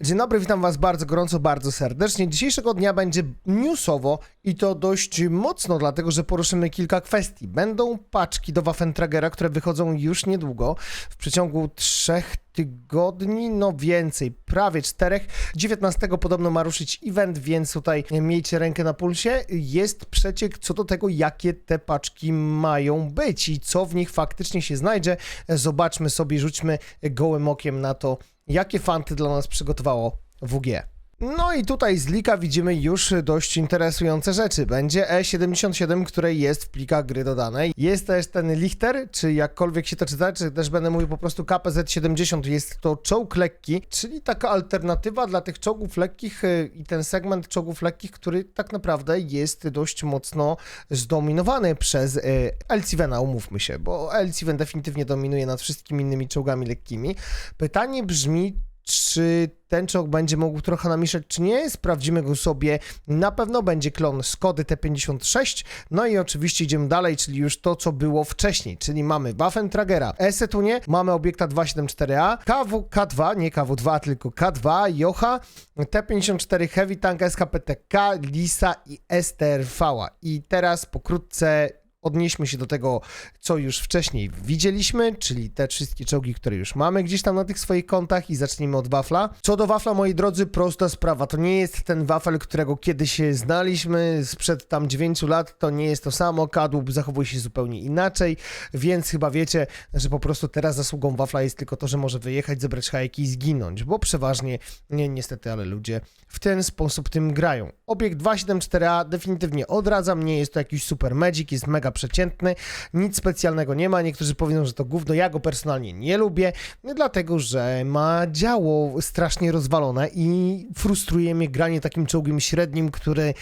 Dzień dobry, witam was bardzo gorąco, bardzo serdecznie. Dzisiejszego dnia będzie newsowo i to dość mocno, dlatego że poruszymy kilka kwestii. Będą paczki do Waffentragera, które wychodzą już niedługo, w przeciągu trzech tygodni, no więcej, prawie czterech. 19 podobno ma ruszyć event, więc tutaj miejcie rękę na pulsie. Jest przeciek co do tego, jakie te paczki mają być i co w nich faktycznie się znajdzie. Zobaczmy sobie, rzućmy gołym okiem na to, jakie fanty dla nas przygotowało WG. No i tutaj z lika widzimy już dość interesujące rzeczy. Będzie E77, które jest w plikach gry dodanej. Jest też ten Lichter, czy jakkolwiek się to czyta, czy też będę mówił po prostu KPZ70. Jest to czołg lekki, czyli taka alternatywa dla tych czołgów lekkich y, i ten segment czołgów lekkich, który tak naprawdę jest dość mocno zdominowany przez y, Elcivena, umówmy się, bo Elciven definitywnie dominuje nad wszystkimi innymi czołgami lekkimi. Pytanie brzmi, czy ten czołg będzie mógł trochę namieszać, czy nie. Sprawdzimy go sobie. Na pewno będzie klon Skody T56. No i oczywiście idziemy dalej, czyli już to, co było wcześniej, czyli mamy Waffentragera, Esetunie, mamy obiekta 274A, KW, K2, nie KW2, tylko K2, Jocha, T54 Heavy Tank, SKPTK, Lisa i STRV. I teraz pokrótce odnieśmy się do tego, co już wcześniej widzieliśmy, czyli te wszystkie czołgi, które już mamy gdzieś tam na tych swoich kontach i zacznijmy od wafla. Co do wafla, moi drodzy, prosta sprawa. To nie jest ten wafel, którego kiedyś znaliśmy sprzed tam 9 lat, to nie jest to samo, kadłub zachowuje się zupełnie inaczej, więc chyba wiecie, że po prostu teraz zasługą wafla jest tylko to, że może wyjechać, zebrać hajki i zginąć, bo przeważnie, nie, niestety, ale ludzie w ten sposób tym grają. Obiekt 274A definitywnie odradzam, nie jest to jakiś super magic, jest mega przeciętny, nic specjalnego nie ma. Niektórzy powiedzą, że to gówno, ja go personalnie nie lubię, dlatego że ma działo strasznie rozwalone i frustruje mnie granie takim czołgiem średnim, który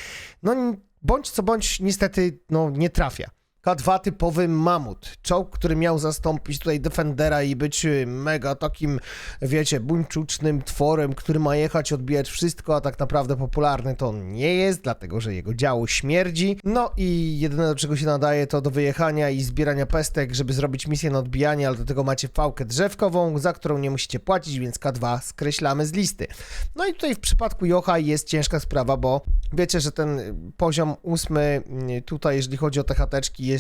no bądź co bądź niestety no nie trafia. K2 typowy mamut. Czołg, który miał zastąpić tutaj Defendera i być y, mega takim, wiecie, buńczucznym tworem, który ma jechać, odbijać wszystko, a tak naprawdę popularny to on nie jest, dlatego że jego działo śmierdzi. No i jedyne do czego się nadaje to do wyjechania i zbierania pestek, żeby zrobić misję na odbijanie, ale do tego macie pałkę drzewkową, za którą nie musicie płacić, więc K2 skreślamy z listy. No i tutaj w przypadku Jocha jest ciężka sprawa, bo wiecie, że ten poziom ósmy y, tutaj, jeżeli chodzi o te chateczki, jest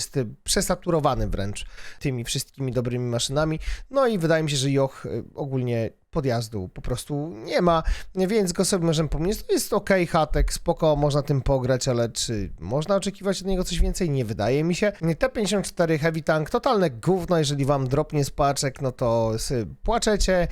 przesaturowany wręcz tymi wszystkimi dobrymi maszynami. No i wydaje mi się, że Joch y, ogólnie podjazdu po prostu nie ma, więc go sobie możemy pomóc. To jest ok, hatek, spoko, można tym pograć, ale czy można oczekiwać od niego coś więcej? Nie wydaje mi się. T54 Heavy Tank, totalne gówno, jeżeli wam dropnie z paczek, no to płaczecie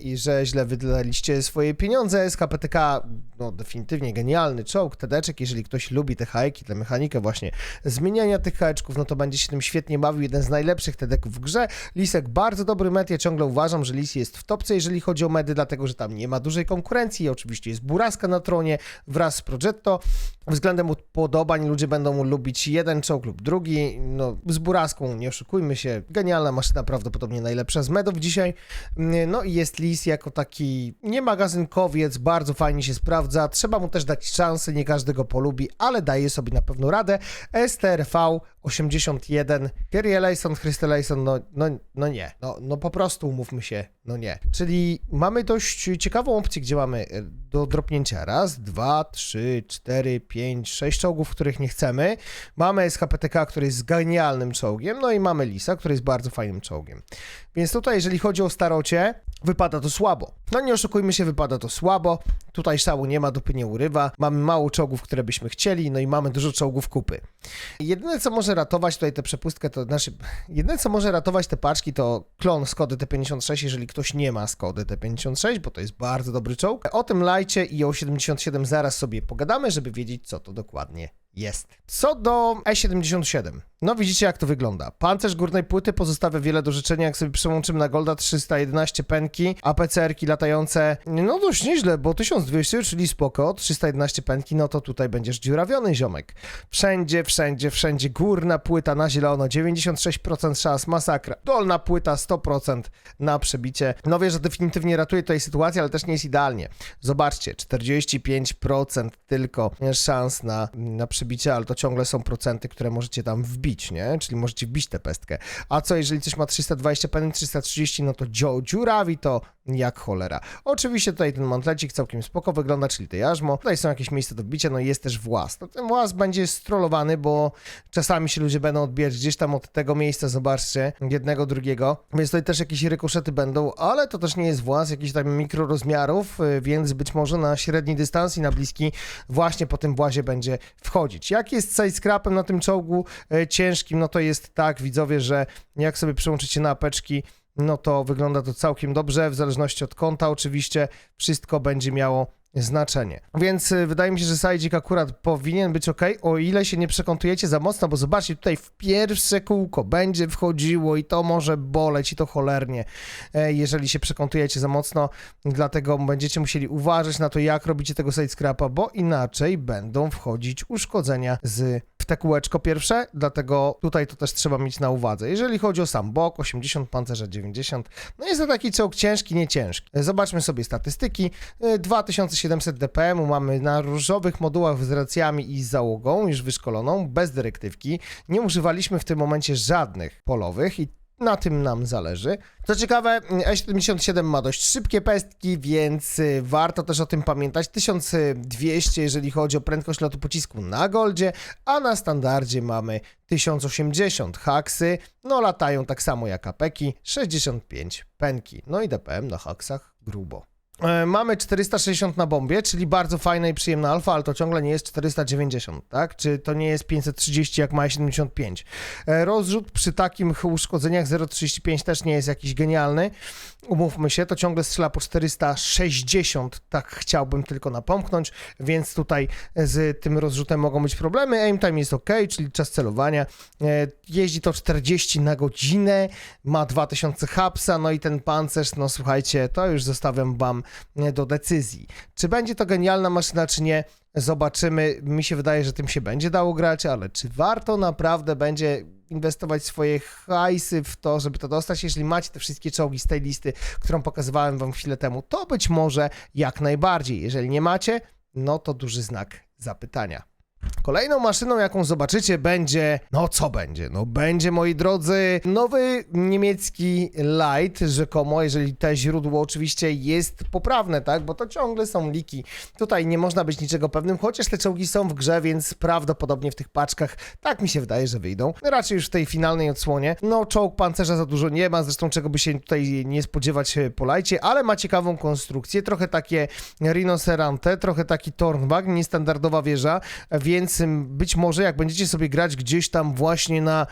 i że źle wydaliście swoje pieniądze. SKPTK, no definitywnie genialny czołg, tedeczek, jeżeli ktoś lubi te hajki, tę mechanikę właśnie zmieniania tych hajeczków, no to będzie się tym świetnie bawił, jeden z najlepszych tedeków w grze. Lisek bardzo dobry met, ja ciągle uważam, że Lis jest w topce, jeżeli chodzi o medy, dlatego że tam nie ma dużej konkurencji. Oczywiście jest Buraska na tronie wraz z Progetto. Względem upodobań ludzie będą lubić jeden czołg lub drugi. No, z Buraską nie oszukujmy się. Genialna maszyna, prawdopodobnie najlepsza z medów dzisiaj. No i jest Lis jako taki niemagazynkowiec, bardzo fajnie się sprawdza. Trzeba mu też dać szansę, nie każdy go polubi, ale daje sobie na pewno radę. STRV 81, Kerry Ellison, Chryste Ellison, no, no, no nie, no, no po prostu umówmy się, no nie. Czyli mamy dość ciekawą opcję, gdzie mamy e, do dropnięcia raz, dwa, trzy, cztery, pięć, sześć czołgów, których nie chcemy. Mamy SKPTK, który jest genialnym czołgiem, no i mamy Lisa, który jest bardzo fajnym czołgiem. Więc tutaj, jeżeli chodzi o starocie, wypada to słabo. No nie oszukujmy się, wypada to słabo. Tutaj szału nie ma, dupy nie urywa. Mamy mało czołgów, które byśmy chcieli, no i mamy dużo czołgów kupy. Jedyne, co może ratować tutaj tę przepustkę, to znaczy, jedyne, co może ratować te paczki, to klon Skody T56, jeżeli ktoś nie ma Skody T56, bo to jest bardzo dobry czołg. O tym lajcie i o 77 zaraz sobie pogadamy, żeby wiedzieć, co to dokładnie jest. Co do E77. No widzicie jak to wygląda. Pancerz górnej płyty pozostawia wiele do życzenia, jak sobie przełączymy na Golda 311 penki, APCR-ki latające, no dość nieźle, bo 1200, czyli spoko, 311 penki, no to tutaj będziesz dziurawiony ziomek. Wszędzie, wszędzie, wszędzie górna płyta na zielono, 96% szans, masakra. Dolna płyta 100% na przebicie. No wiesz, że definitywnie ratuje tutaj sytuację, ale też nie jest idealnie. Zobaczcie, 45% tylko szans na, na przebicie przebicie, ale to ciągle są procenty, które możecie tam wbić, nie? Czyli możecie wbić tę pestkę. A co jeżeli coś ma 320 penny, 330, no to dzio- dziurawi to jak cholera. Oczywiście tutaj ten mantlecik całkiem spoko wygląda, czyli to jarzmo. Tutaj są jakieś miejsca do wbicia, no i jest też włas. No ten włas będzie strollowany, bo czasami się ludzie będą odbierać gdzieś tam od tego miejsca, zobaczcie, jednego, drugiego. Więc tutaj też jakieś rykoszety będą, ale to też nie jest włas jakichś tam mikrorozmiarów, y, więc być może na średni dystans i na bliski właśnie po tym włazie będzie wchodzić. Jak jest z scrapem na tym czołgu e, ciężkim, no to jest tak, widzowie, że jak sobie przełączycie na apeczki, no to wygląda to całkiem dobrze, w zależności od kąta oczywiście, wszystko będzie miało znaczenie. Więc y, wydaje mi się, że Sajdzik akurat powinien być ok, o ile się nie przekątujecie za mocno, bo zobaczcie, tutaj w pierwsze kółko będzie wchodziło i to może boleć i to cholernie, e, jeżeli się przekątujecie za mocno, dlatego będziecie musieli uważać na to, jak robicie tego sidescrapa, bo inaczej będą wchodzić uszkodzenia z w te kółeczko pierwsze, dlatego tutaj to też trzeba mieć na uwadze. Jeżeli chodzi o sam bok, 80 pancerza 90, no jest to taki czołg ciężki, nie ciężki. E, zobaczmy sobie statystyki. E, 2000 700 dpm mamy na różowych modułach z racjami i załogą już wyszkoloną, bez dyrektywki. Nie używaliśmy w tym momencie żadnych polowych i na tym nam zależy. Co ciekawe, E77 ma dość szybkie pestki, więc y, warto też o tym pamiętać. 1200, jeżeli chodzi o prędkość lotu pocisku na Goldzie, a na standardzie mamy 1080 haksy. No latają tak samo jak apeki, 65 penki. No i DPM na haksach grubo. E, Mamy 460 na bombie, czyli bardzo fajna i przyjemna alfa, ale to ciągle nie jest 490, tak? Czy to nie jest 530 jak ma 75. E, Rozrzut przy takim uszkodzeniach 0,35 też nie jest jakiś genialny. Umówmy się, to ciągle strzela po 460, tak chciałbym tylko napomknąć, więc tutaj z tym rozrzutem mogą być problemy. Aim time jest ok, czyli czas celowania. E, Jeździ to 40 na godzinę, ma 2000 hapsa, no i ten pancerz, no słuchajcie, to już zostawiam wam do decyzji. Czy będzie to genialna maszyna, czy nie? Zobaczymy. Mi się wydaje, że tym się będzie dało grać, ale czy warto naprawdę będzie inwestować swoje hajsy w to, żeby to dostać? Jeśli macie te wszystkie czołgi z tej listy, którą pokazywałem wam chwilę temu, to być może jak najbardziej. Jeżeli nie macie, no to duży znak zapytania. Kolejną maszyną, jaką zobaczycie, będzie. No co będzie? No będzie, moi drodzy, nowy niemiecki Light, rzekomo, jeżeli te źródło oczywiście jest poprawne, tak? Bo to ciągle są liki. Tutaj nie można być niczego pewnym, chociaż te czołgi są w grze, więc prawdopodobnie w tych paczkach tak mi się wydaje, że wyjdą. Raczej już w tej finalnej odsłonie. No, czołg pancerza za dużo nie ma, zresztą czego by się tutaj nie spodziewać e, po lajcie, ale ma ciekawą konstrukcję, trochę takie rinocerante, trochę taki tornback, niestandardowa wieża, więc być może jak będziecie sobie grać gdzieś tam właśnie na,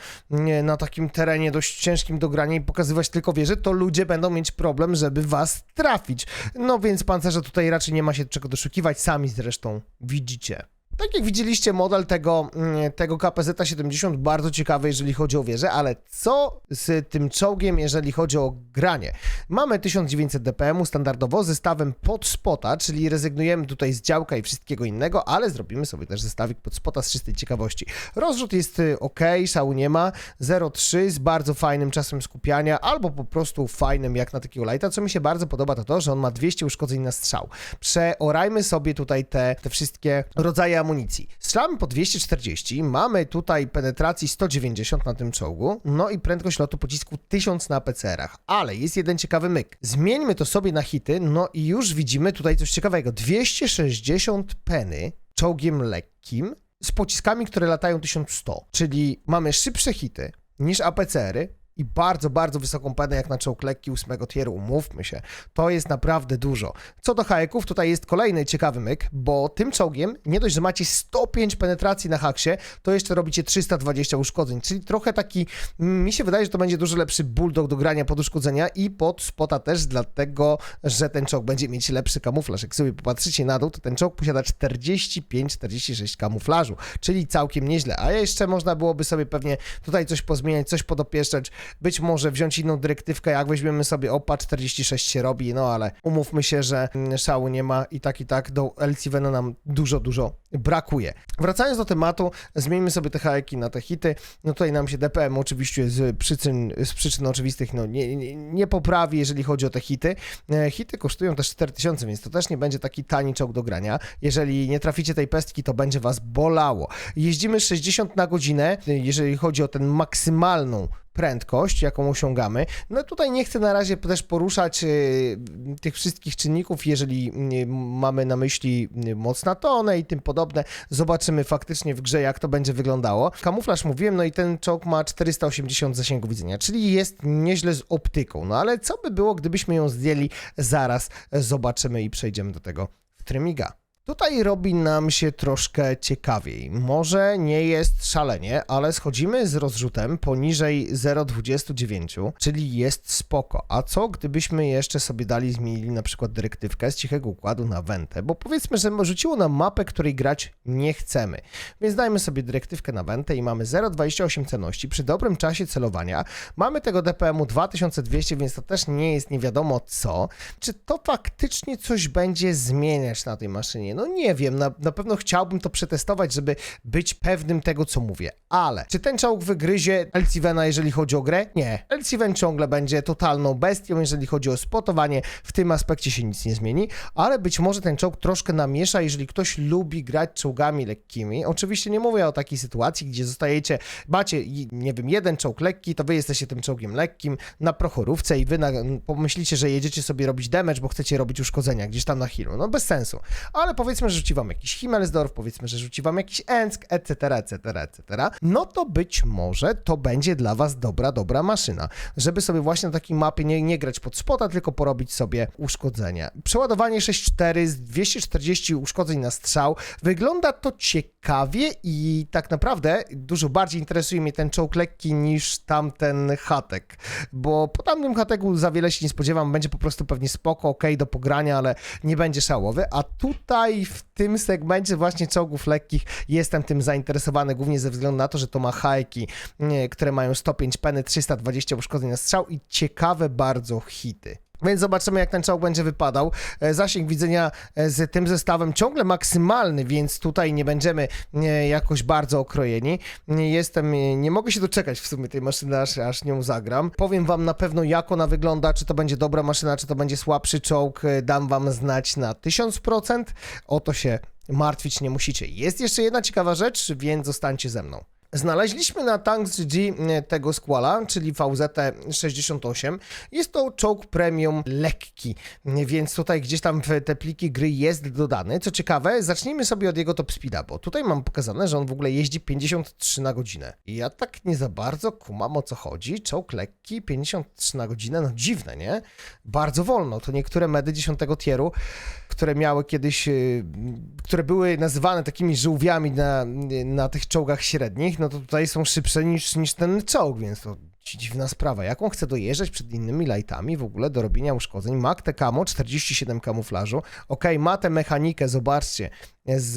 na takim terenie dość ciężkim do grania i pokazywać tylko wieże, to ludzie będą mieć problem, żeby was trafić. No więc pancerza tutaj raczej nie ma się czego doszukiwać, sami zresztą widzicie. Tak jak widzieliście, model tego, mm, tego KPZ-70 bardzo ciekawy, jeżeli chodzi o wieżę, ale co z tym czołgiem, jeżeli chodzi o granie? Mamy 1900 dpm standardowo z zestawem pod spota, czyli rezygnujemy tutaj z działka i wszystkiego innego, ale zrobimy sobie też zestawik pod spota z czystej ciekawości. Rozrzut jest y, ok, szału nie ma, 0,3 z bardzo fajnym czasem skupiania, albo po prostu fajnym jak na takiego lighta. Co mi się bardzo podoba, to to, że on ma 200 uszkodzeń na strzał. Przeorajmy sobie tutaj te, te wszystkie rodzaje amunicji. Strzelamy po 240, mamy tutaj penetracji 190 na tym czołgu, no i prędkość lotu pocisku 1000 na PCR-ach. Ale jest jeden ciekawy myk. Zmieńmy to sobie na hity, no i już widzimy tutaj coś ciekawego. 260 peny czołgiem lekkim z pociskami, które latają 1100, czyli mamy szybsze hity niż APCR-y, i bardzo, bardzo wysoką penę jak na czołg lekki ósmego tieru, umówmy się. To jest naprawdę dużo. Co do hajeków, tutaj jest kolejny ciekawy myk, bo tym czołgiem nie dość, że macie 105 penetracji na haksie, to jeszcze robicie 320 uszkodzeń, czyli trochę taki, mm, mi się wydaje, że to będzie dużo lepszy bulldog do grania pod uszkodzenia i pod spota też, dlatego, że ten czołg będzie mieć lepszy kamuflaż. Jak sobie popatrzycie na dół, to ten czołg posiada 45-46 kamuflażu, czyli całkiem nieźle. A jeszcze można byłoby sobie pewnie tutaj coś pozmieniać, coś podopieszczać, być może wziąć inną dyrektywkę, jak weźmiemy sobie OPA 46 się robi, no ale umówmy się, że mm, szału nie ma i tak i tak do LCVN nam dużo, dużo brakuje. Wracając do tematu, zmieńmy sobie te hajki na te hity, no tutaj nam się DPM oczywiście z przyczyn, z przyczyn oczywistych no nie, nie, nie poprawi, jeżeli chodzi o te hity. E, Hity kosztują też 4000, więc to też nie będzie taki tani czołg do grania. Jeżeli nie traficie tej pestki, to będzie was bolało. Jeździmy 60 na godzinę, jeżeli chodzi o tę maksymalną prędkość, jaką osiągamy. No tutaj nie chcę na razie też poruszać y, tych wszystkich czynników, jeżeli y, mamy na myśli y, moc na tonę i tym podobne. Zobaczymy faktycznie w grze, jak to będzie wyglądało. Kamuflaż mówiłem, no i ten czołg ma 480 zasięgu widzenia, czyli jest nieźle z optyką. No ale co by było, gdybyśmy ją zdjęli? Zaraz zobaczymy i przejdziemy do tego w trymiga. Tutaj robi nam się troszkę ciekawiej. Może nie jest szalenie, ale schodzimy z rozrzutem poniżej 0,29, czyli jest spoko. A co gdybyśmy jeszcze sobie dali, zmienili na przykład dyrektywkę z cichego układu na wentę, bo powiedzmy, że rzuciło nam mapę, której grać nie chcemy. Więc dajmy sobie dyrektywkę na wentę i mamy 0,28 cenności przy dobrym czasie celowania. Mamy tego DPM-u 2200, więc to też nie jest nie wiadomo co. Czy to faktycznie coś będzie zmieniać na tej maszynie? No nie wiem, na, na pewno chciałbym to przetestować, żeby być pewnym tego, co mówię. Ale czy ten czołg wygryzie LCVena, jeżeli chodzi o grę? Nie. LCVen ciągle będzie totalną bestią, jeżeli chodzi o spotowanie. W tym aspekcie się nic nie zmieni, ale być może ten czołg troszkę namiesza, jeżeli ktoś lubi grać czołgami lekkimi. Oczywiście nie mówię o takiej sytuacji, gdzie zostajecie, macie, nie wiem, jeden czołg lekki, to wy jesteście tym czołgiem lekkim na prochorówce i wy na, pomyślicie, że jedziecie sobie robić damage, bo chcecie robić uszkodzenia gdzieś tam na healu. No bez sensu. Ale powiedzmy, że rzuci wam jakiś Himmelsdorf, powiedzmy, że rzuci wam jakiś Ensk, etc., etc., etc., no to być może to będzie dla was dobra, dobra maszyna, żeby sobie właśnie na takiej mapie nie, nie grać pod spota, tylko porobić sobie uszkodzenia. Przeładowanie 6.4 z 240 uszkodzeń na strzał. Wygląda to ciekawie i tak naprawdę dużo bardziej interesuje mnie ten czołg lekki niż tamten hatek, bo po tamtym hateku za wiele się nie spodziewam, będzie po prostu pewnie spoko, ok, do pogrania, ale nie będzie szałowy, a tutaj w tym segmencie właśnie czołgów lekkich jestem tym zainteresowany, głównie ze względu na to, że to ma hajki, nie, które mają 105 peny, 320 uszkodzeń na strzał i ciekawe bardzo hity. Więc zobaczymy, jak ten czołg będzie wypadał. E, Zasięg widzenia e, z tym zestawem ciągle maksymalny, więc tutaj nie będziemy e, jakoś bardzo okrojeni. Jestem, nie mogę się doczekać w sumie tej maszyny, aż, aż nią zagram. Powiem wam na pewno, jak ona wygląda, czy to będzie dobra maszyna, czy to będzie słabszy czołg. Dam wam znać na 1000%. O to się martwić nie musicie. Jest jeszcze jedna ciekawa rzecz, więc zostańcie ze mną. Znaleźliśmy na Tanks G e, tego Squala, czyli VZ-68. Jest to czołg premium lekki, e, więc tutaj gdzieś tam w te pliki gry jest dodany. Co ciekawe, zacznijmy sobie od jego top speeda, bo tutaj mam pokazane, że on w ogóle jeździ 53 na godzinę. I ja tak nie za bardzo kumam o co chodzi. Czołg lekki, 53 na godzinę, no dziwne, nie? Bardzo wolno. To niektóre medy 10 tieru które miały kiedyś, y, które były nazywane takimi żółwiami na, na tych czołgach średnich, no to tutaj są szybsze niż, niż ten czołg, więc to dziwna sprawa. Jak on chce dojeżdżać przed innymi lightami w ogóle do robienia uszkodzeń? Ma te kamo, 47 kamuflażu. Okej, ma tę mechanikę, zobaczcie, z,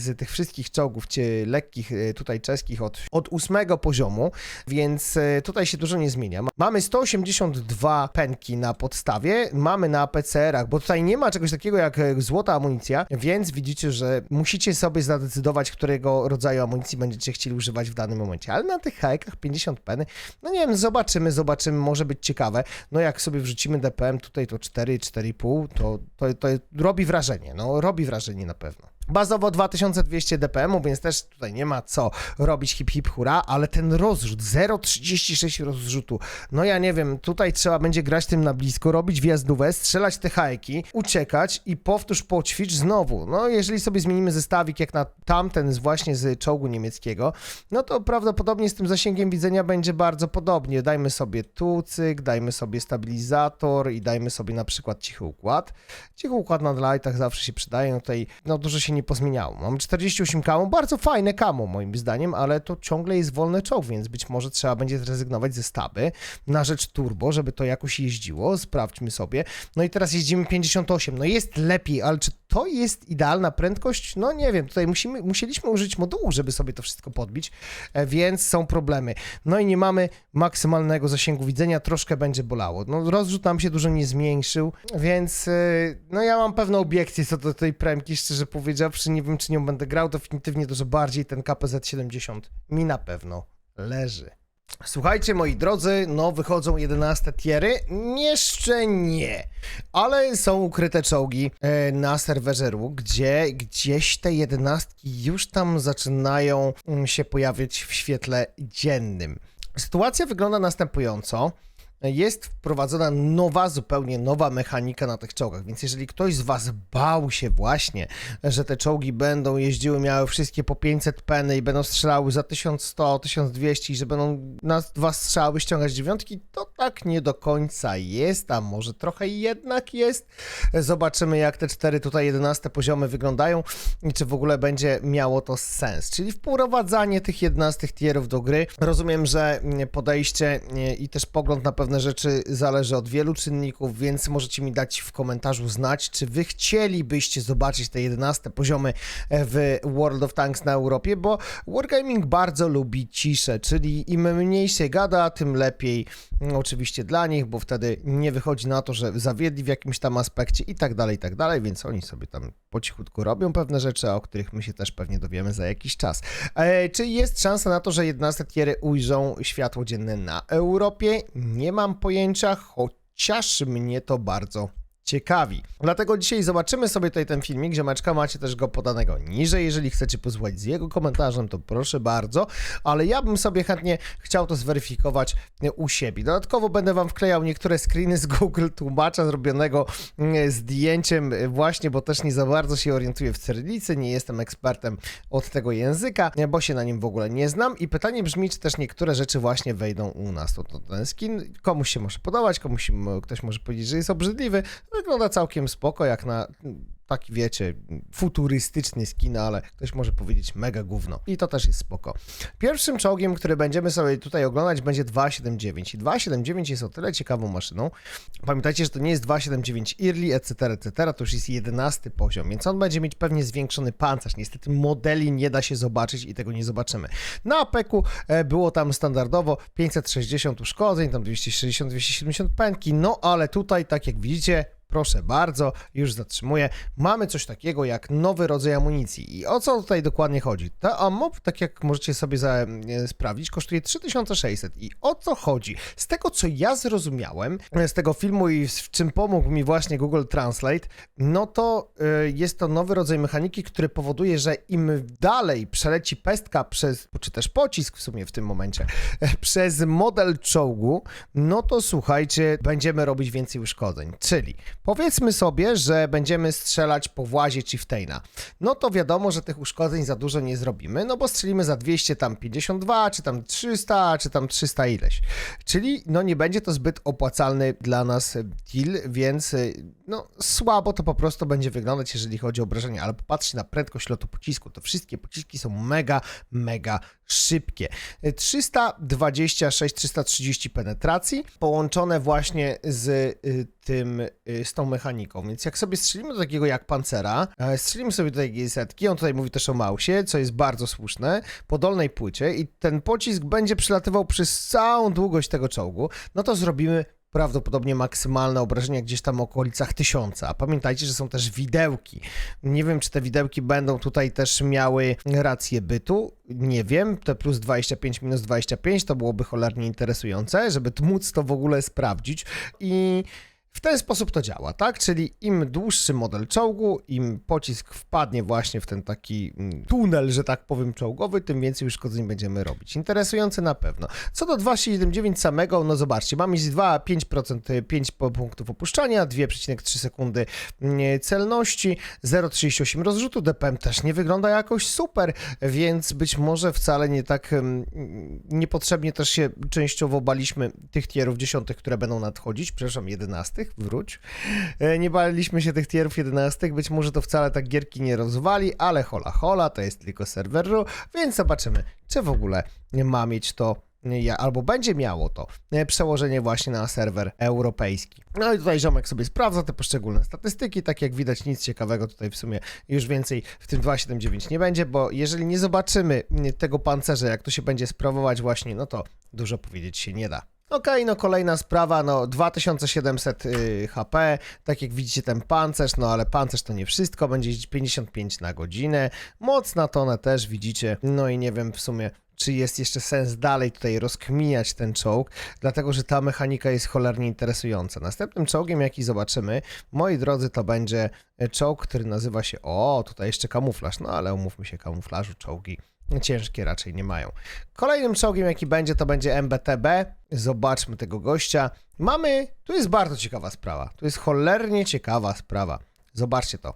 z tych wszystkich czołgów cie, lekkich y, tutaj czeskich od, od ósmego poziomu, więc y, tutaj się dużo nie zmienia. Ma- Mamy 182 penki na podstawie, mamy na PCR-ach, bo tutaj nie ma czegoś takiego jak e, złota amunicja, więc widzicie, że musicie sobie zadecydować, którego rodzaju amunicji będziecie chcieli używać w danym momencie. Ale na tych hajkach 50 peny, no nie wiem, zobaczymy, zobaczymy, może być ciekawe. No jak sobie wrzucimy DPM tutaj to 4, 4,5, to, to, to robi wrażenie, no robi wrażenie na pewno. Bazowo 2200 dpm, więc też tutaj nie ma co robić hip hip hura, ale ten rozrzut, 0,36 rozrzutu, no ja nie wiem, tutaj trzeba będzie grać tym na blisko, robić wjazdówę, strzelać te hajki, uciekać i powtórz poćwicz znowu. No jeżeli sobie zmienimy zestawik jak na tamten z właśnie z czołgu niemieckiego, no to prawdopodobnie z tym zasięgiem widzenia będzie bardzo podobnie. Dajmy sobie tu cyk, dajmy sobie stabilizator i dajmy sobie na przykład cichy układ. Cichy układ na lightach zawsze się przydaje, no tutaj no dużo się nie pozmieniało. Mam 48 kamo, bardzo fajne kamo moim zdaniem, ale to ciągle jest wolny czołg, więc być może trzeba będzie zrezygnować ze staby na rzecz turbo, żeby to jakoś jeździło. Sprawdźmy sobie. No i teraz jeździmy 58. No jest lepiej, ale czy to jest idealna prędkość? No nie wiem, tutaj musimy, musieliśmy użyć modułu, żeby sobie to wszystko podbić, e, więc są problemy. No i nie mamy maksymalnego zasięgu widzenia, troszkę będzie bolało. No rozrzut nam się dużo nie zmniejszył, więc e, no ja mam pewne obiekcje co do tej premki, szczerze powiedziawszy, nie wiem czy nią będę grał, definitywnie dużo bardziej ten KPZ-70 mi na pewno leży. Słuchajcie, moi drodzy, no wychodzą 11 tiery. Jeszcze nie, ale są ukryte czołgi e, na serwerze RU, gdzie gdzieś te jedenastki już tam zaczynają mm, się pojawiać w świetle dziennym. Sytuacja wygląda następująco. Jest wprowadzona nowa, zupełnie nowa mechanika na tych czołgach, więc jeżeli ktoś z Was bał się właśnie, że te czołgi będą jeździły, miały wszystkie po 500 peny i będą strzelały za 1100, 1200 i że będą na dwa strzały ściągać dziewiątki, to tak nie do końca jest, a może trochę jednak jest. Zobaczymy jak te cztery tutaj 11 poziomy wyglądają i czy w ogóle będzie miało to sens. Czyli wprowadzanie tych 11 tierów do gry. Rozumiem, że podejście i też pogląd na pewne rzeczy zależy od wielu czynników, więc możecie mi dać w komentarzu znać, czy wy chcielibyście zobaczyć te 11 poziomy e, w World of Tanks na Europie, bo Wargaming bardzo lubi ciszę, czyli im mniej się gada, tym lepiej no, oczywiście dla nich, bo wtedy nie wychodzi na to, że zawiedli w jakimś tam aspekcie i tak dalej, i tak dalej, więc oni sobie tam po cichutku robią pewne rzeczy, o których my się też pewnie dowiemy za jakiś czas. E, czy jest szansa na to, że 11 tiery ujrzą światło dzienne na Europie? Nie mam pojęcia, chociaż mnie to bardzo ciekawi. Dlatego dzisiaj zobaczymy sobie tutaj ten filmik. Ziomeczka macie też go podanego niżej. Jeżeli chcecie posłuchać z jego komentarzem, to proszę bardzo. Ale ja bym sobie chętnie chciał to zweryfikować u siebie. Dodatkowo będę wam wklejał niektóre screeny z Google tłumacza zrobionego mm, zdjęciem właśnie, bo też nie za bardzo się orientuję w cyrylicy. Nie jestem ekspertem od tego języka, bo się na nim w ogóle nie znam. I pytanie brzmi, czy też niektóre rzeczy właśnie wejdą u nas. To, to ten skin komuś się może podobać, komuś ktoś może powiedzieć, że jest obrzydliwy. Wygląda całkiem spoko, jak na taki, wiecie, futurystyczny skin, ale ktoś może powiedzieć mega gówno. I to też jest spoko. Pierwszym czołgiem, który będziemy sobie tutaj oglądać, będzie 279. I 279 jest o tyle ciekawą maszyną. Pamiętajcie, że to nie jest 279 Early, etc., etc., to już jest 11 poziom, więc on będzie mieć pewnie zwiększony pancerz. Niestety modeli nie da się zobaczyć i tego nie zobaczymy. Na APEK-u e, było tam standardowo 560 uszkodzeń, tam 260-270 pętki, no ale tutaj, tak jak widzicie, Proszę bardzo, już zatrzymuję. Mamy coś takiego jak nowy rodzaj amunicji. I o co tutaj dokładnie chodzi? Ta ammo, tak jak możecie sobie za, e, sprawdzić, kosztuje 3600. I o co chodzi? Z tego, co ja zrozumiałem e, z tego filmu i w czym pomógł mi właśnie Google Translate, no to y, jest to nowy rodzaj mechaniki, który powoduje, że im dalej przeleci pestka przez, czy też pocisk w sumie w tym momencie, e, przez model czołgu, no to słuchajcie, będziemy robić więcej uszkodzeń. Czyli Powiedzmy sobie, że będziemy strzelać po włazie Chieftaina. No to wiadomo, że tych uszkodzeń za dużo nie zrobimy, no bo strzelimy za 200 tam 52, czy tam 300, czy tam 300 ileś. Czyli no nie będzie to zbyt opłacalny dla nas deal, więc no słabo to po prostu będzie wyglądać, jeżeli chodzi o obrażenia, ale popatrzcie na prędkość lotu pocisku, to wszystkie pociski są mega, mega szybkie. 326-330 penetracji, połączone właśnie z y, tym, y, z tą mechaniką. Więc jak sobie strzelimy do takiego jak pancera, e, strzelimy sobie do tej setki, on tutaj mówi też o mausie, co jest bardzo słuszne, po dolnej płycie i ten pocisk będzie przelatywał przez całą długość tego czołgu, no to zrobimy prawdopodobnie maksymalne obrażenia gdzieś tam w okolicach tysiąca. A pamiętajcie, że są też widełki. Nie wiem, czy te widełki będą tutaj też miały rację bytu. Nie wiem, te plus 25 minus 25 to byłoby cholernie interesujące, żeby móc to w ogóle sprawdzić i w ten sposób to działa, tak? Czyli im dłuższy model czołgu, im pocisk wpadnie właśnie w ten taki mm, tunel, że tak powiem, czołgowy, tym więcej uszkodzeń będziemy robić. Interesujące na pewno. Co do 2,79 samego, no zobaczcie, mamy 2,5% 5 punktów opuszczania, 2,3 sekundy mm, celności, 0,38 rozrzutu, DPM też nie wygląda jakoś super, więc być może wcale nie tak mm, niepotrzebnie też się częściowo baliśmy tych tierów dziesiątych, które będą nadchodzić, przepraszam, jedenastych, wróć. E, Nie baliśmy się tych tierów 11, być może to wcale tak gierki nie rozwali, ale hola hola, to jest tylko serwer RU, więc zobaczymy, czy w ogóle ma mieć to ja- albo będzie miało to e, przełożenie właśnie na serwer europejski. No i tutaj ziomek sobie sprawdza te poszczególne statystyki, tak jak widać nic ciekawego tutaj w sumie już więcej w tym 2.7.9 nie będzie, bo jeżeli nie zobaczymy tego pancerza, jak to się będzie sprawować właśnie, no to dużo powiedzieć się nie da. Okej, no kolejna sprawa, no 2700 y, HP, tak jak widzicie ten pancerz, no ale pancerz to nie wszystko, będzie jeździć 55 na godzinę, moc na tonę też widzicie, no i nie wiem w sumie czy jest jeszcze sens dalej tutaj rozkminiać ten czołg, dlatego że ta mechanika jest cholernie interesująca. Następnym czołgiem, jaki zobaczymy, moi drodzy, to będzie e, czołg, który nazywa się, o, tutaj jeszcze kamuflaż, no ale umówmy się, kamuflażu czołgi ciężkie raczej nie mają. Kolejnym czołgiem, jaki będzie, to będzie MBTB. Zobaczmy tego gościa. Mamy, tu jest bardzo ciekawa sprawa, tu jest cholernie ciekawa sprawa. Zobaczcie to.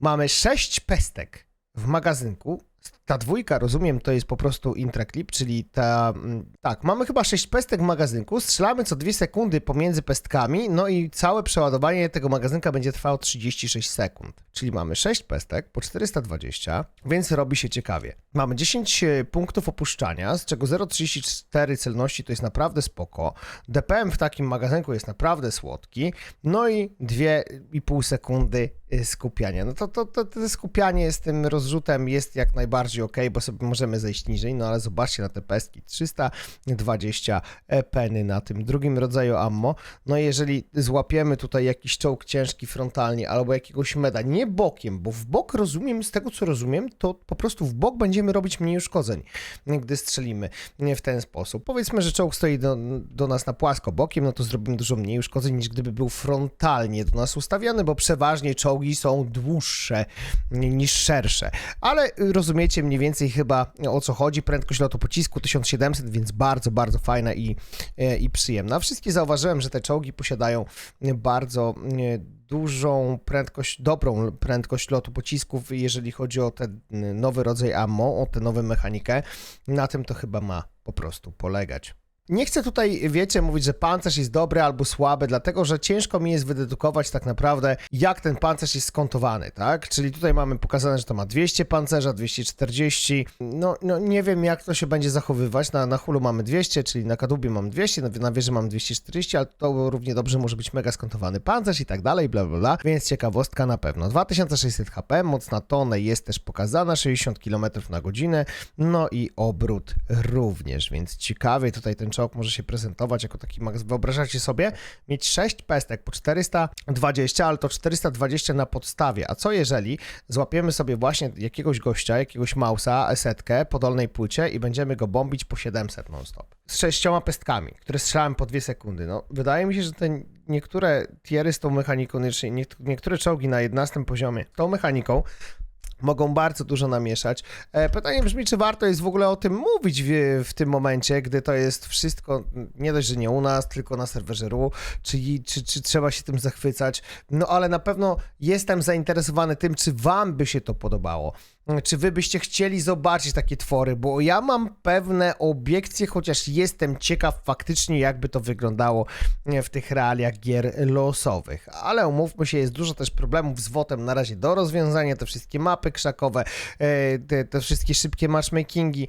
Mamy 6 pestek w magazynku. Ta dwójka, rozumiem, to jest po prostu intraclip, czyli ta. mm, Tak, mamy chyba 6 pestek w magazynku. Strzelamy co 2 sekundy pomiędzy pestkami, no i całe przeładowanie tego magazynka będzie trwało 36 sekund. Czyli mamy 6 pestek po 420, więc robi się ciekawie. Mamy 10 punktów opuszczania, z czego 0,34 celności to jest naprawdę spoko. DPM w takim magazynku jest naprawdę słodki. No i 2,5 sekundy y, skupiania. No to, to, to, to skupianie z tym rozrzutem jest jak najbardziej ok, bo sobie możemy zejść niżej, no ale zobaczcie na te pestki. 320 peny na tym drugim rodzaju ammo. No jeżeli złapiemy tutaj jakiś czołg ciężki frontalnie albo jakiegoś meda, nie bokiem, bo w bok rozumiem, z tego co rozumiem, to po prostu w bok będziemy robić mniej uszkodzeń, gdy strzelimy w ten sposób. Powiedzmy, że czołg stoi do, do nas na płasko bokiem, no to zrobimy dużo mniej uszkodzeń niż gdyby był frontalnie do nas ustawiony, bo przeważnie czołgi są dłuższe niż szersze. Ale y, rozumiecie mniej więcej chyba o co chodzi. Prędkość lotu pocisku 1700, więc bardzo, bardzo fajna i, e, i przyjemna. Wszystkie zauważyłem, że te czołgi posiadają bardzo e, dużą prędkość, dobrą prędkość lotu pocisków, jeżeli chodzi o ten nowy rodzaj ammo, o tę nową mechanikę. Na tym to chyba ma po prostu polegać. Nie chcę tutaj, wiecie, mówić, że pancerz jest dobry albo słaby, dlatego że ciężko mi jest wydedukować tak naprawdę, jak ten pancerz jest skontowany, tak? Czyli tutaj mamy pokazane, że to ma 200 pancerza, 240. No, no nie wiem, jak to się będzie zachowywać. Na, na hulu mamy 200, czyli na kadłubie mam 200, na, na wieży mam 240, ale to równie dobrze może być mega skontowany pancerz i tak dalej, bla, bla, bla. Więc ciekawostka na pewno. 2600 HP, moc na tonę jest też pokazana, 60 km na godzinę, no i obrót również, więc ciekawie tutaj ten czołg może się prezentować jako taki max. Wyobrażacie sobie mieć 6 pestek po 420, ale to 420 na podstawie. A co jeżeli złapiemy sobie właśnie jakiegoś gościa, jakiegoś mausa, esetkę po dolnej płycie i będziemy go bombić po 700 non-stop? Z sześcioma pestkami, które strzelałem po 2 sekundy. No, wydaje mi się, że te niektóre tiery z tą mechaniką, znaczy niek- niektóre czołgi na 11 poziomie tą mechaniką mogą bardzo dużo namieszać. E, Pytanie brzmi, czy warto jest w ogóle o tym mówić w, w tym momencie, gdy to jest wszystko, nie dość, że nie u nas, tylko na serwerze RU, czy, czy, czy trzeba się tym zachwycać. No ale na pewno jestem zainteresowany tym, czy wam by się to podobało. Czy wy byście chcieli zobaczyć takie twory, bo ja mam pewne obiekcje, chociaż jestem ciekaw faktycznie, jakby to wyglądało w tych realiach gier losowych. Ale umówmy się, jest dużo też problemów z WOTem. Na razie do rozwiązania, te wszystkie mapy krzakowe, e, te, te wszystkie szybkie matchmakingi,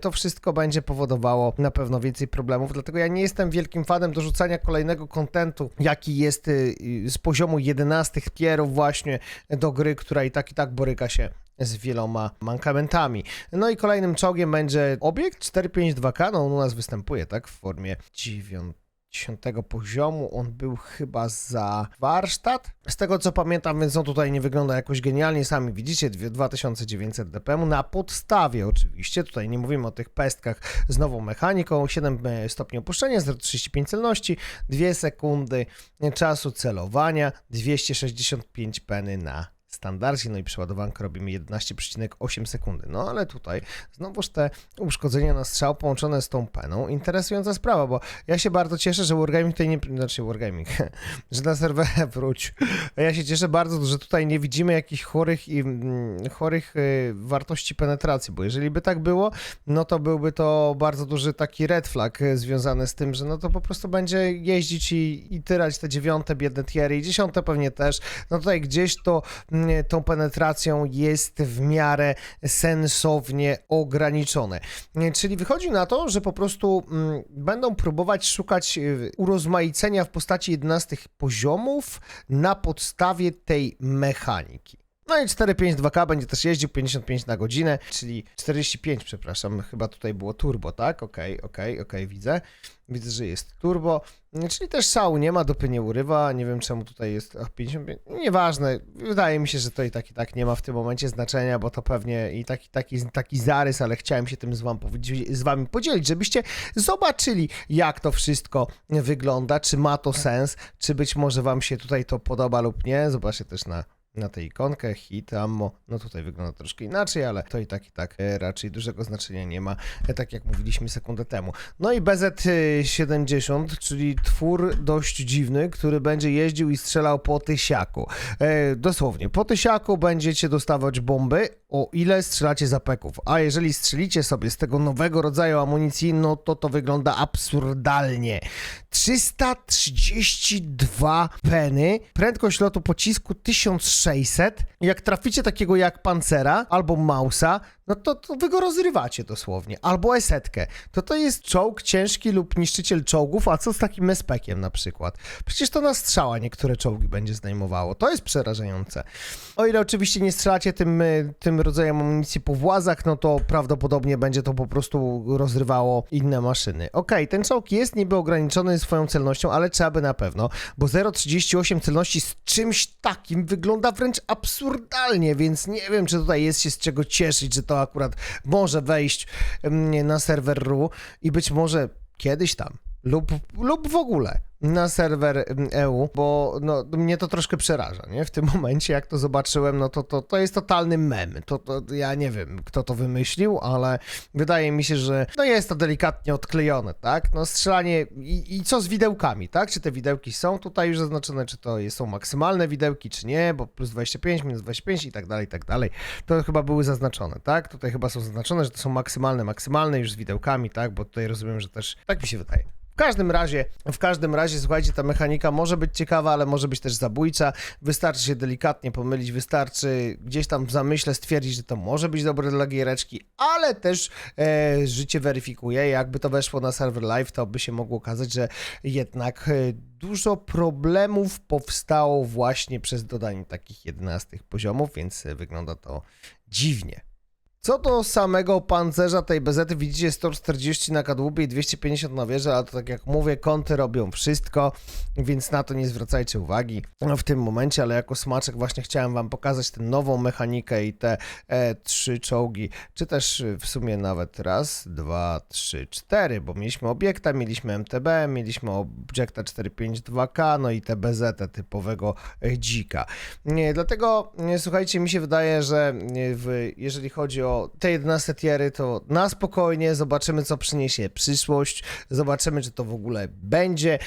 to wszystko będzie powodowało na pewno więcej problemów, dlatego ja nie jestem wielkim fanem dorzucania kolejnego kontentu, jaki jest y, z poziomu 11 tierów właśnie do gry, która i tak i tak boryka się z wieloma mankamentami. No i kolejnym czołgiem będzie obiekt 452K, no on u nas występuje, tak, w formie 9 10 poziomu, on był chyba za warsztat. Z tego co pamiętam, więc on tutaj nie wygląda jakoś genialnie, sami widzicie, dwie- 2900 dpm na podstawie oczywiście, tutaj nie mówimy o tych pestkach z nową mechaniką, 7 stopni opuszczenia, 0,35 celności, 2 sekundy czasu celowania, 265 peny na standardzie, no i przeładowankę robimy 11,8 sekundy. No ale tutaj znowuż te uszkodzenia na strzał połączone z tą peną. Interesująca sprawa, bo ja się bardzo cieszę, że Wargaming tutaj nie... Znaczy Wargaming, że na serwerze wróć. Ja się cieszę bardzo, że tutaj nie widzimy jakichś chorych i mm, chorych y, wartości penetracji, bo jeżeli by tak było, no to byłby to bardzo duży taki red flag y, związany z tym, że no to po prostu będzie jeździć i, i tyrać te dziewiąte biedne tiery i dziesiąte pewnie też. No tutaj gdzieś to tą penetracją jest w miarę sensownie ograniczone. Mm, Czyli wychodzi na to, że po prostu mm, będą próbować szukać y, urozmaicenia w postaci 11 poziomów na podstawie tej mechaniki. No i 452K będzie też jeździł 55 na godzinę, czyli 45, przepraszam, chyba tutaj było turbo, tak? Okej, okej, okej, widzę. Widzę, że jest turbo, czyli też szału nie ma, dopy nie urywa, nie wiem czemu tutaj jest ach, 55, nieważne, wydaje mi się, że to i tak i tak nie ma w tym momencie znaczenia, bo to pewnie i taki, taki, taki zarys, ale chciałem się tym z, wam, powiedzi- z wami podzielić, żebyście zobaczyli, jak to wszystko wygląda, czy ma to sens, czy być może wam się tutaj to podoba lub nie, zobaczcie też na na tę ikonkę, hit, ammo, no tutaj wygląda troszkę inaczej, ale to i tak, i tak e, raczej dużego znaczenia nie ma, e, tak jak mówiliśmy sekundę temu. No i BZ-70, czyli twór dość dziwny, który będzie jeździł i strzelał po tysiaku. E, dosłownie, po tysiaku będziecie dostawać bomby, o ile strzelacie z apeków, a jeżeli strzelicie sobie z tego nowego rodzaju amunicji, no to to wygląda absurdalnie. 332 peny, prędkość lotu pocisku 1600. Jak traficie takiego jak Pancera albo Mausa, no to, to wy go rozrywacie dosłownie. Albo esetkę. To to jest czołg ciężki lub niszczyciel czołgów, a co z takim mespekiem na przykład? Przecież to na strzała niektóre czołgi będzie zdejmowało. To jest przerażające. O ile oczywiście nie strzelacie tym, y, tym rodzajem amunicji po włazach, no to prawdopodobnie będzie to po prostu rozrywało inne maszyny. Okej, ten czołg jest niby ograniczony swoją celnością, ale trzeba by na pewno, bo 0,38 celności z czymś takim wygląda wręcz absurdalnie, więc nie wiem, czy tutaj jest się z czego cieszyć, że to akurat może wejść mm, na serwer RU i być może kiedyś tam lub, lub w ogóle na serwer mm, EU, bo no, mnie to troszkę przeraża, nie? W tym momencie, jak to zobaczyłem, no to, to, to jest totalny mem. To, to ja nie wiem, kto to wymyślił, ale wydaje mi się, że no jest to delikatnie odklejone, tak? No strzelanie i, i co z widełkami, tak? Czy te widełki są tutaj już zaznaczone, czy to są maksymalne widełki, czy nie, bo plus 25, minus 25 i tak dalej, i tak dalej. To chyba były zaznaczone, tak? Tutaj chyba są zaznaczone, że to są maksymalne, maksymalne już z widełkami, tak? Bo tutaj rozumiem, że też tak mi się wydaje. W każdym razie, w każdym razie, słuchajcie, ta mechanika może być ciekawa, ale może być też zabójcza. Wystarczy się delikatnie pomylić, wystarczy gdzieś tam w zamyśle stwierdzić, że to może być dobre dla giereczki, ale też e, życie weryfikuje. Jakby to weszło na serwer live, to by się mogło okazać, że jednak e, dużo problemów powstało właśnie przez dodanie takich 11 poziomów, więc e, wygląda to dziwnie. Co do samego pancerza tej bezety, widzicie 140 na kadłubie i 250 na wieży, ale to tak jak mówię, kąty robią wszystko, więc na to nie zwracajcie uwagi w tym momencie, ale jako smaczek właśnie chciałem wam pokazać tę nową mechanikę i te e, trzy czołgi, czy też e, w sumie nawet raz, dwa, trzy, cztery, bo mieliśmy obiekta, mieliśmy MTB, mieliśmy obiekta 452K, no i te BZ typowego e, dzika. Nie, dlatego nie, słuchajcie, mi się wydaje, że nie, w, jeżeli chodzi o te 11 tiery, to na spokojnie zobaczymy, co przyniesie przyszłość, zobaczymy, czy to w ogóle będzie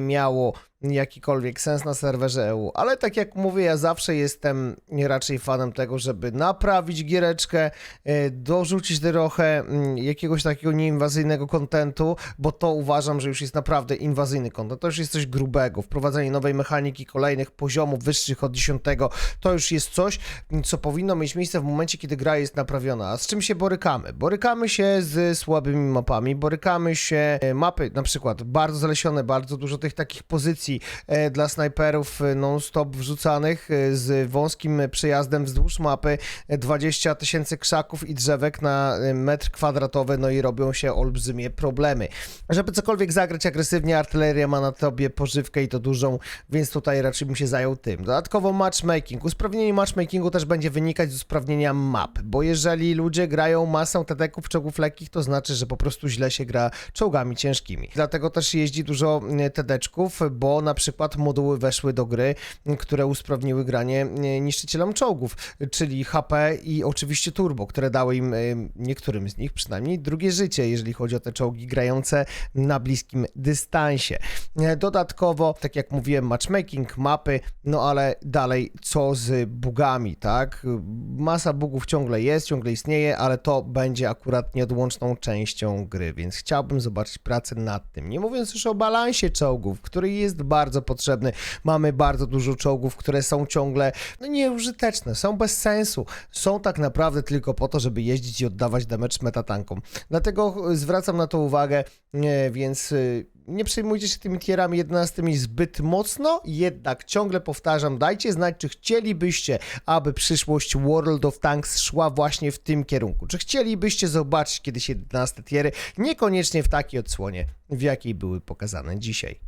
miało jakikolwiek sens na serwerze EU, ale tak jak mówię, ja zawsze jestem raczej fanem tego, żeby naprawić giereczkę, e, dorzucić trochę mm, jakiegoś takiego nieinwazyjnego kontentu, bo to uważam, że już jest naprawdę inwazyjny kontent, to już jest coś grubego, wprowadzenie nowej mechaniki, kolejnych poziomów wyższych od 10, to już jest coś, co powinno mieć miejsce w momencie, kiedy gra jest naprawiona. A z czym się borykamy? Borykamy się z słabymi mapami, borykamy się e, mapy na przykład bardzo zalesione, bardzo dużo tych takich pozycji e, dla snajperów e, non-stop wrzucanych e, z wąskim przejazdem wzdłuż mapy, e, 20 tysięcy krzaków i drzewek na metr kwadratowy, no i robią się olbrzymie problemy. Żeby cokolwiek zagrać agresywnie, artyleria ma na tobie pożywkę i to dużą, więc tutaj raczej bym się zajął tym. Dodatkowo matchmaking. Usprawnienie matchmakingu też będzie wynikać z usprawnienia map, bo jeżeli ludzie grają masą tedeków, czołgów lekkich, to znaczy, że po prostu źle się gra czołgami ciężkimi. Dlatego też jeździ dużo tedeczków, bo na przykład moduły weszły do gry, które usprawniły granie e, niszczycielom czołgów, czyli HP i oczywiście turbo, które dały im, e, niektórym z nich przynajmniej, drugie życie, jeżeli chodzi o te czołgi grające na bliskim dystansie. E, Dodatkowo, tak jak mówiłem, matchmaking, mapy, no ale dalej co z bugami, tak? Masa bugów ciągle jest, ciągle istnieje, ale to będzie akurat nieodłączną częścią gry, więc chciałbym zobaczyć pracę nad tym. Nie mówiąc już o balansie czołgów, który jest bardzo potrzebny. Mamy bardzo dużo czołgów, które są ciągle no, nieużyteczne, są bez sensu. Są tak naprawdę tylko po to, żeby jeździć i oddawać damage metatankom. Dlatego zwracam na to uwagę, więc y, nie przejmujcie się tymi tierami 11 zbyt mocno, jednak ciągle powtarzam, dajcie znać, czy chcielibyście, aby przyszłość World of Tanks szła właśnie w tym kierunku. Czy chcielibyście zobaczyć kiedyś 11 tiery, niekoniecznie w takiej odsłonie, w jakiej były pokazane dzisiaj.